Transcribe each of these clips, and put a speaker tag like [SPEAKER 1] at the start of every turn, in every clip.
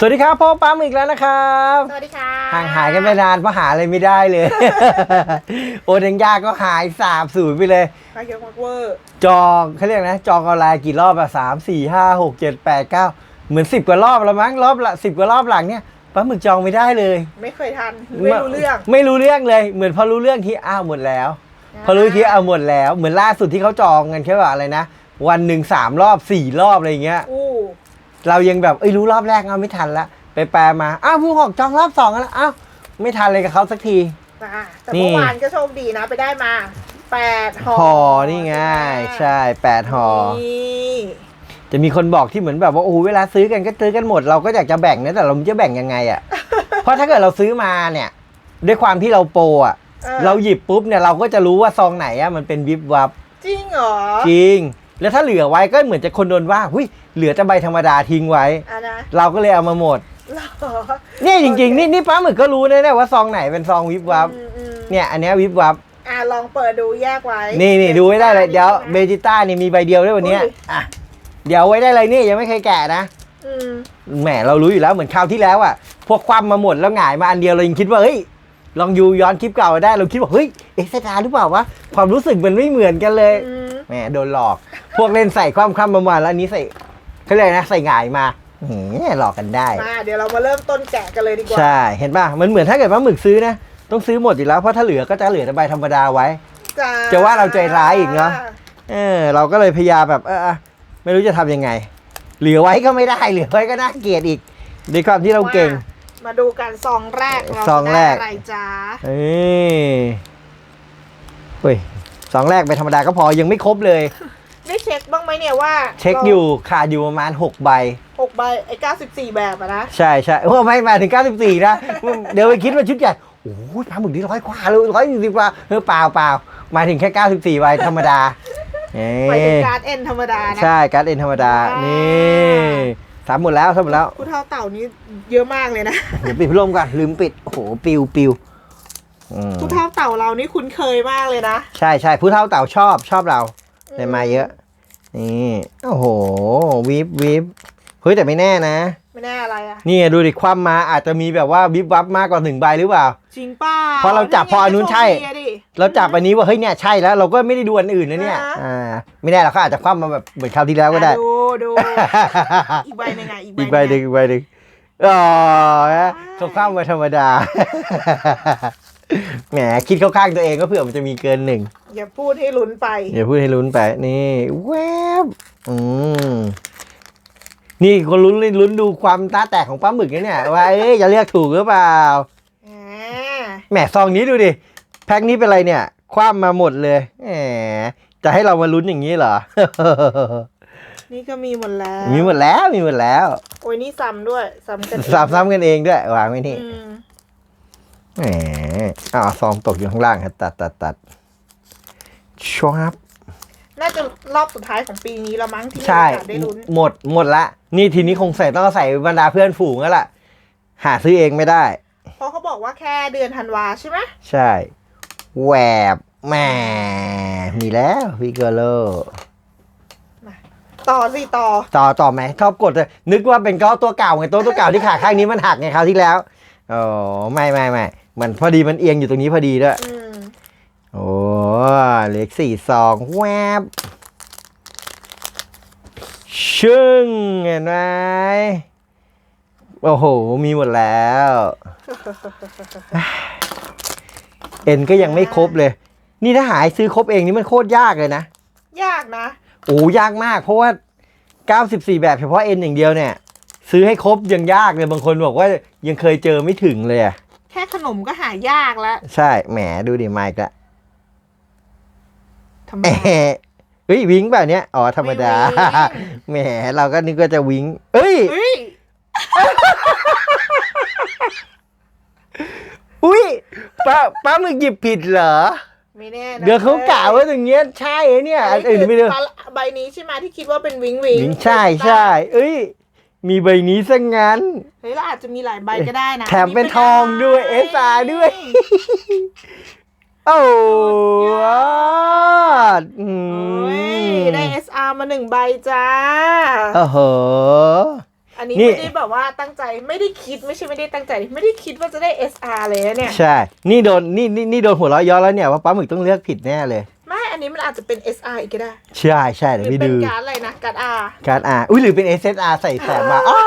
[SPEAKER 1] สวัสดีครับพ่อปั๊มอีกแล้วนะครับ
[SPEAKER 2] สวัสดีค่ะ
[SPEAKER 1] ห่างหายกันไปนานเพราะหาอะไรไม่ได้เลย โอเดงยาก็หายสาบสูญไปเลย
[SPEAKER 2] ใครเยอะมากเวอร์
[SPEAKER 1] จองเขาเรียกนะ จองออนไลน์กี่รอบอะสามสี่ห้าหกเจ็ดแปดเก้าเหมือนสิบกว่ารอบแล้วมั้งรอบละสิบกว่ารอบหลังเนี่ยปั๊มหมึกจองไม่ได้เลย
[SPEAKER 2] ไม่เคยทันไม่รู้เรื่อง
[SPEAKER 1] ไม่รู้เรื่องเลย เหมือนพอรู้เรื่องที่อ้าวหมดแล้ว พอรู้ทีเอาหมดแล้ว เหมือนล่าสุดที่เขาจองกันแค่ว่าอะไรนะวันหนึ่งสามรอบสี่รอบอะไรอย่างเงี้ย
[SPEAKER 2] อู้
[SPEAKER 1] เรายังแบบเอ้ยรู้รอบแรกเอาไม่ทันละไปแปลมาอ้าวผู้หอกจองรอบสองแล้วอ้าวไม่ทันเลยกับเขาสักที
[SPEAKER 2] อะแต่
[SPEAKER 1] นี่
[SPEAKER 2] เมื่อวานก็โชคดีนะ ไปได้มาแปดห่อ
[SPEAKER 1] ห่อนี่ไงใช่แปดห่อ
[SPEAKER 2] นี่
[SPEAKER 1] จะมีคนบอกที่เหมือนแบบว่าโอ้โหเวลาซื้อกันก็ซื้อกันหมด เราก็อยากจะแบ่งนะแต่เราไม่รู้จะแบ่งยังไงอะ เพราะถ้าเกิดเราซื้อมาเนี่ย ด้วยความที่เราโปรอะ
[SPEAKER 2] ออ
[SPEAKER 1] เราหยิบปุ๊บเนี่ยเราก็จะรู้ว่าซองไหนอะมันเป็นวิบวับ
[SPEAKER 2] จริงเหรอ
[SPEAKER 1] จริง แล้วถ้าเหลือไว้ก็เหมือนจะคนโดนว่าหุ้ยเหลือแต่ใบธรรมดาทิ้งไว้
[SPEAKER 2] อะนะ
[SPEAKER 1] เราก็เลยเอามาหมด
[SPEAKER 2] เหรอ
[SPEAKER 1] เนี่ยจริง ๆ นี่นี่ป้าหมึกก็รู้นะเนี่ยว่าซองไหนเป็นซองวิบวับ
[SPEAKER 2] อืมอืม
[SPEAKER 1] เนี่ยอันเนี้ยวิบวับ
[SPEAKER 2] อะลองเปิดดูแยกไว้
[SPEAKER 1] นี่นี่ดูไว้ได้เลยเดี๋ยวเบ
[SPEAKER 2] ใช่ไหม
[SPEAKER 1] จิต้านี่มีใบเดียวด้วยวันเนี้ย
[SPEAKER 2] อุ้ย
[SPEAKER 1] อะเดี๋ยวไว้ได้เลยนี่ยังไม่เคยแกะนะ
[SPEAKER 2] อืม
[SPEAKER 1] แหมเรารู้อยู่แล้วเหมือนคราวที่แล้วอะพวกความมาหมดแล้วหงายมาอันเดียวเรายังคิดว่าเฮ้ยลองยูย้อนคลิปเก่าได้เราคิดว่าเฮ้ยเอ็กซ์ตาหรือเปล่าวะความรู้สึกมันไม่เหมือนกันเลย
[SPEAKER 2] อืม
[SPEAKER 1] แหมโดนหลอก พวกเล่นใส่ความคำประมาณแล้วอันนี้ใส่เขาเรียกนะใส่หงายมาแหมหลอกกันได้
[SPEAKER 2] มาเดี๋ยวเรามาเริ่มต้นแกะกันเลยดีกว่า
[SPEAKER 1] ใช่ เห็นป่ะ มันเหมือนถ้าเกิดว่าหมึกซื้อนะ ต้องซื้อหมดอยู่แล้ว เพราะถ้าเหลือก็จะเหลือแต่ใบธรรมดาไว้
[SPEAKER 2] จ้า
[SPEAKER 1] จะว่าเราใจร้ายอีกเนอะ เออ เราก็เลยพยายามแบบเอออะไม่รู้จะทำยังไง เหลือไว้ก็ไม่ได้ เหลือไว้ก็น่าเกลียดอีกด้วยความที่เราเก่ง
[SPEAKER 2] มามาดูกันซองแรกเรา
[SPEAKER 1] ซองแรก
[SPEAKER 2] จะได้อะไรจ้า
[SPEAKER 1] เอ้ยเฮ้ย สองแรกไปธรรมดาก็พอยังไม่ครบเลย
[SPEAKER 2] ได้เช็คบ้างไหมเนี่ยว่า
[SPEAKER 1] เช็คอยู่ขาดอยู่ประมาณ 6 ใบ
[SPEAKER 2] หกใบไอ้เก้าสิบสี่แบบอะนะ
[SPEAKER 1] ใช่ใช่โอ้ไม่มาถึง 94 นะ เดี๋ยวไปคิดว่าชุดใหญ่โอ้ยปลาหมึกนี่ร้อยกว่าเลยร้อยสี่สิบกว่าเออเปล่าเปล่ามาถึงแค่ 94 ใบธรรมดาเอ้
[SPEAKER 2] ไปถึง
[SPEAKER 1] ย
[SPEAKER 2] การ์ดเอ็นธรรมดานะ
[SPEAKER 1] ใช่การ์ดเอ็นธรรมดา
[SPEAKER 2] ว้าว
[SPEAKER 1] นี่สามหมดแล้วสามหมดแล้ว
[SPEAKER 2] ผู้เท่าเต่านี้เยอะมากเลยนะ
[SPEAKER 1] เดี๋ยวปิดพัดลมก่อนลืมปิด โอ้โห ปิวปิวอืม
[SPEAKER 2] ผู้เท่าเต่าเรานี่คุ้นเคยมากเลยนะ
[SPEAKER 1] ใช่ใช่ผู้เฒ่าเต่าชอบชอบเราเลยมาเยอะ นี่โอ้โหวิบวิบเฮ้ยแต่ไม่แน่นะ
[SPEAKER 2] ไม่แน่อะไรอะ
[SPEAKER 1] นี่ดูดิความมาอาจจะมีแบบว่าวิบวับมากกว่าหนึ่งใบหรือเปล่า
[SPEAKER 2] จริงเป้า
[SPEAKER 1] เพราะเราจับพออันนู้นใช่
[SPEAKER 2] โชคดีอะดิ
[SPEAKER 1] เราจับอันนี้ว่าเฮ้ยเนี่ยใช่แล้ว เราก็ไม่ได้ดูอันอื่นนะเนี่ย
[SPEAKER 2] อ่า
[SPEAKER 1] อ่าไม่แน่เราก็อาจจะคว่ำมาแบบเหมือนคราวที่แล้วก็ได้
[SPEAKER 2] อะดูดูอีกใบหนึ่งอะอีก
[SPEAKER 1] อีกใบหนึ่งอีกใบหนึ่งอ๋อนะเขาข้ามมาธรรมดา แหมคิดเข้าข้างตัวเองก็เผื่อมันจะมีเกินหนึ่ง
[SPEAKER 2] อย่าพูดให้ลุ้นไป
[SPEAKER 1] อย่าพูดให้ลุ้นไป นี่แวบอืมนี่คนลุ้นลุ้นดูความตาแตกของปลาหมึกนะเนี่ยว่าเอ้ยจะเลือกถูกหรือเปล่า
[SPEAKER 2] อ่า
[SPEAKER 1] แหมซองนี้ดูดิแพ็คนี้เป็นไรเนี่ยคว่ำมาหมดเลยแหมจะให้เรามาลุ้นอย่างนี้เหรอ
[SPEAKER 2] นี่ก็มีหมดแล้ว
[SPEAKER 1] มีหมดแล้วมีหมดแล้ว
[SPEAKER 2] โอ้ยนี่ซ้ำด้วยซ้ำกันเอง
[SPEAKER 1] ซ้ำซ้ำกันเองด้วยวางไว้นี่
[SPEAKER 2] อืม
[SPEAKER 1] แหมอ้าวซองตกอยู่ข้างล่างครับตัดตัดตัดชับ
[SPEAKER 2] น่าจะรอบสุดท้ายของปีนี้แล้วมั้งที่มี
[SPEAKER 1] ใช่
[SPEAKER 2] โอกาสได้ลุ้น
[SPEAKER 1] หมดหมดละ นี่ทีนี้คงใส่ต้องใส่บรรดาเพื่อนฝูงแล้วล่ะ หาซื้อเองไม่ได้
[SPEAKER 2] เพราะเขาบอกว่าแค่เดือนธันวาใช่ไหม
[SPEAKER 1] ใช่แหวบแหมมีแล้วพี่เกอร์โล
[SPEAKER 2] ต่อสิต่อ
[SPEAKER 1] ต่อต่อไหมชอบกดเลยนึกว่าเป็นก้อตัวเก่าไงตัวตัวเก่าที่ขาข้างนี้มันหักไงคราวที่แล้ว อ๋อ ไม่ไม่ไม่ มันพอดีมันเอียงอยู่ตรงนี้พอดีด้วย
[SPEAKER 2] อืม
[SPEAKER 1] โอ้เหล็กสี่สองแวบชึ่งเห็นไหมโอ้โห มีหมดแล้ว เอ็นก็ยังไม่ครบเลย นี่ถ้าหายซื้อครบเองนี่มันโคตรยากเลยนะ
[SPEAKER 2] ยากนะ
[SPEAKER 1] โอ้ยากมาก เพราะว่า 94 แบบเฉพาะเอ็นอย่างเดียวเนี่ย ซื้อให้ครบยังยากเลยบางคนบอกว่ายังเคยเจอไม่ถึงเลยอะ
[SPEAKER 2] แค่ขนมก็หายากแล้ว
[SPEAKER 1] ใช่ แหมดูดิไมค์ละ
[SPEAKER 2] ทำไม
[SPEAKER 1] แหมเฮ้ยวิงแบบเนี้ยอ๋อธรรมดาแหมเราก็นึกว่าจะวิงเอ้ย
[SPEAKER 2] เฮ้ย
[SPEAKER 1] อุ้ยป้าป้ามึงหยิบผิดเหรอ
[SPEAKER 2] ไม่แน่นะ
[SPEAKER 1] เดี๋ยวเขากล่าวว่าอย่างเงี้ยใช่ไอ้เนี่ยอันอื่นไม่รู้
[SPEAKER 2] ใบนี้ใช่ไหมที่คิดว่าเป็นวิงวิง
[SPEAKER 1] วิงใช่ใช่เอ้ย มีใบนี้ซะงั้น
[SPEAKER 2] เฮ้ยเราอาจจะมีหลายใบก็ได้นะ
[SPEAKER 1] แถมเป็นทองด้วย SR ด้วย โอ้ว้าวอื
[SPEAKER 2] โอ้ย
[SPEAKER 1] ม
[SPEAKER 2] ได้ SR มาหนึ่งใบจ้า
[SPEAKER 1] โอ้โห
[SPEAKER 2] อันนี้
[SPEAKER 1] นี่
[SPEAKER 2] ไม่ได้แบบว่าตั้งใจไม่ได้คิดไม่ใช่ไม่ได้ตั้งใจ ไม่ได้คิดว่าจะได้ SR เลยนะเนี่ย
[SPEAKER 1] ใช่ นี่โดนนี่นี่นี่โดนหัวเราะเย้อนแล้วเนี่ยว่าป้าหมึกต้องเลือกผิดแน่เลย
[SPEAKER 2] ไม่อั นนี้มันอาจจะเป็น SR อีกก็ได้
[SPEAKER 1] ใช่ใช่
[SPEAKER 2] ห
[SPEAKER 1] เดี๋ยว
[SPEAKER 2] รือ
[SPEAKER 1] พี่
[SPEAKER 2] เป็น
[SPEAKER 1] ดู
[SPEAKER 2] การ์ดอะไรนะการ์ด R
[SPEAKER 1] การอ่าอุ้ยหรือเป็น SSR ใส่แสบมาอ้า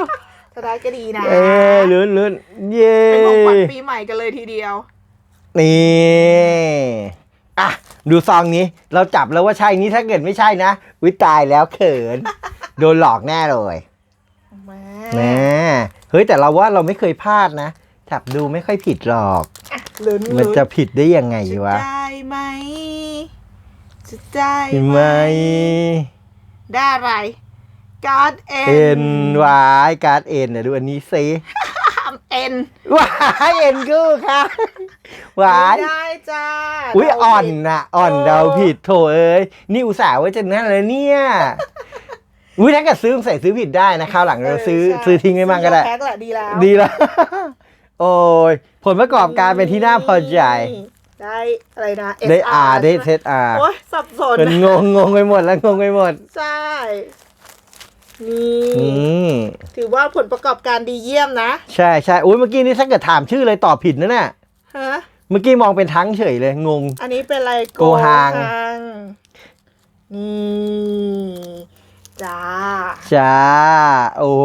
[SPEAKER 1] ว
[SPEAKER 2] ถ้าได้ก็ดีนะ
[SPEAKER 1] เอ้ยลุ้นลุ้นเย้
[SPEAKER 2] เป็นของขวัญปีใหม่กันเลยทีเดียว
[SPEAKER 1] นี่อะดูซองนี้เราจับแล้วว่าใช่นี้ถ้าเกิดไม่ใช่นะวิตายแล้วเขิน โดนหลอกแน่เลย
[SPEAKER 2] แหม
[SPEAKER 1] แหม่เฮ้ยแต่เราว่าเราไม่เคยพลาดนะจับดูไม่ค่อยผิดหรอก
[SPEAKER 2] ลุ้น
[SPEAKER 1] มัน
[SPEAKER 2] ลุ้น
[SPEAKER 1] จะผิดได้ยังไง
[SPEAKER 2] จะ
[SPEAKER 1] วะ
[SPEAKER 2] ได้ไหมจะได้
[SPEAKER 1] เห็น
[SPEAKER 2] ไห
[SPEAKER 1] ไห
[SPEAKER 2] ม
[SPEAKER 1] ม
[SPEAKER 2] ได้อะไร การ์ดเอ็
[SPEAKER 1] เอ็นวายการ์ดเอ็นเดี๋ยวดูอันนี้ซิ
[SPEAKER 2] เอ็น
[SPEAKER 1] วายเอ็นกูค่ะวาย
[SPEAKER 2] ได้จ้า
[SPEAKER 1] อุ้ย
[SPEAKER 2] เดา
[SPEAKER 1] อ่อน
[SPEAKER 2] ผิด
[SPEAKER 1] นะอ่อน
[SPEAKER 2] เออ
[SPEAKER 1] เดาผิดโถเอ้ยนี่อุตส่าห์ไว้จะนั่นเลยเนี่ยอุ้ยถ้าเกิดซื้อใส่ซื้อผิดได้นะคราวหลังเราซื้อ
[SPEAKER 2] ใช่
[SPEAKER 1] ซื้อทิ้งไว้มั่งก็ได้
[SPEAKER 2] ซื้อยแพ็คแหละดีแล้ว
[SPEAKER 1] ดีแล้ว โอ้ยผลประกอบการเป็นที่น่าพอใจ
[SPEAKER 2] ได้อะไรนะ
[SPEAKER 1] ได้
[SPEAKER 2] SR
[SPEAKER 1] อาได้
[SPEAKER 2] ใช่ไหม
[SPEAKER 1] เซตอา
[SPEAKER 2] โอ้ยสับสน
[SPEAKER 1] เป็นงงงงไปหมดแล้วงงไปหมด
[SPEAKER 2] ใช่นี่
[SPEAKER 1] อืม
[SPEAKER 2] ถือว่าผลประกอบการดีเยี่ยมนะ
[SPEAKER 1] ใช่ใช่อุ้ยเมื่อกี้นี่ถ้าเกิดถามชื่อเลยตอบผิดนะเนี่ย
[SPEAKER 2] ฮะ
[SPEAKER 1] เมื่อกี้มองเป็นทั้งเฉยเลยงง
[SPEAKER 2] อันนี้เป็นอะไร
[SPEAKER 1] โกฮัง
[SPEAKER 2] งนี่จ้า
[SPEAKER 1] จ้า โอ้โห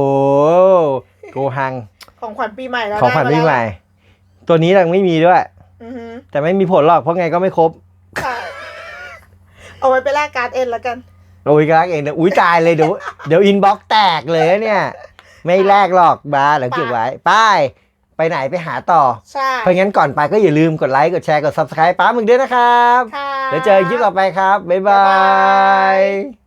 [SPEAKER 1] โกหัง
[SPEAKER 2] ของขวัญปีใหม่แล้ว
[SPEAKER 1] ของขวัญ
[SPEAKER 2] ได้า
[SPEAKER 1] ปีใหม่
[SPEAKER 2] แล้ว
[SPEAKER 1] ตัวนี้ยังไม่มีด้วย
[SPEAKER 2] อือฮึ
[SPEAKER 1] แต่ไม่มีผลหรอกเพราะไงก็ไม่ครบ
[SPEAKER 2] ใช่เอาไว้ไปแลกการ์ดเอ็นแล้วกัน
[SPEAKER 1] โอ้ยก็รักเองนะอุ้ยตายเลยเดี๋ยวเดี๋ยวอินบ็อกแตกเลยนะเนี่ย ไม่แลกหรอกบาร์เดี๋ยวเก็บไว้ป้าย ไปไหนไปหาต่อ
[SPEAKER 2] ใช่
[SPEAKER 1] เพราะงั้นก่อนไปก็อย่าลืมกดไลค์กดแชร์กด subscribe ป้ามึงด้วยนะครับ
[SPEAKER 2] ค่ะ
[SPEAKER 1] เดี๋ยวเจอกันคลิปต่อไปครับ บ๊ายบา
[SPEAKER 2] บ๊ายบาย ย